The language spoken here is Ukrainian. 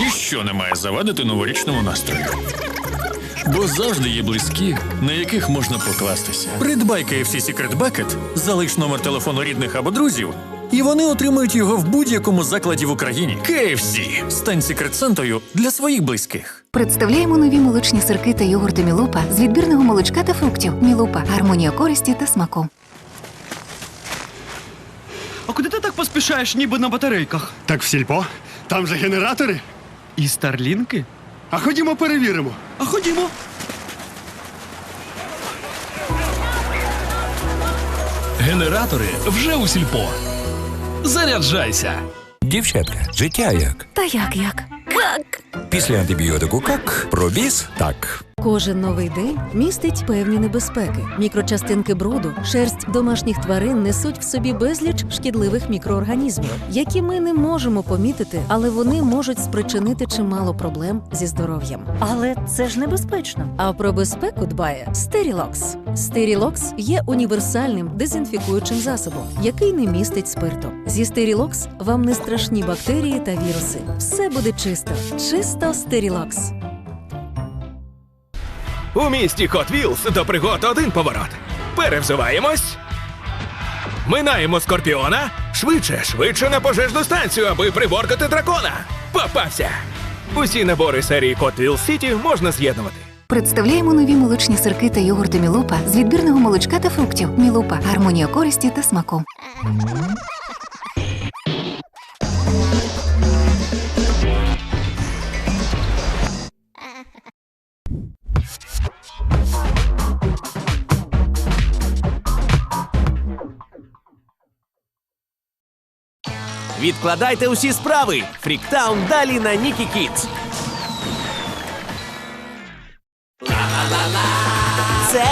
Ніщо не має завадити новорічному настрою. Бо завжди є близькі, на яких можна покластися. Придбай KFC Secret Bucket, залиш номер телефону рідних або друзів, і вони отримують його в будь-якому закладі в Україні. KFC. Стань секрет-сантою для своїх близьких. Представляємо нові молочні сирки та йогурти Мілупа з відбірного молочка та фруктів. Мілупа гармонія користі та смаку. А куди ти так поспішаєш, ніби на батарейках? Так в сільпо? Там же генератори. І старлінки? А ходімо перевіримо. А ходімо. Генератори вже у сільпо. Заряджайся. Дівчатка, життя як? Та як як? Після антибіотику как? Пробіз так. Кожен новий день містить певні небезпеки. Мікрочастинки бруду, шерсть домашніх тварин несуть в собі безліч шкідливих мікроорганізмів, які ми не можемо помітити, але вони можуть спричинити чимало проблем зі здоров'ям. Але це ж небезпечно. А про безпеку дбає Стерілокс. Стерілокс є універсальним дезінфікуючим засобом, який не містить спирту. Зі Стерілокс вам не страшні бактерії та віруси. Все буде чисто. Чисто Стерілокс. У місті Hot Wheels до пригод один поворот. Перевзуваємось. Минаємо скорпіона. Швидше, швидше на пожежну станцію, аби приборкати дракона. Попався! Усі набори серії Hot Wheels City можна з'єднувати. Представляємо нові молочні сирки та йогурти Мілупа з відбірного молочка та фруктів. Мілупа гармонія користі та смаку. Відкладайте усі справи. Фріктаун далі на Нікі Кідс. Це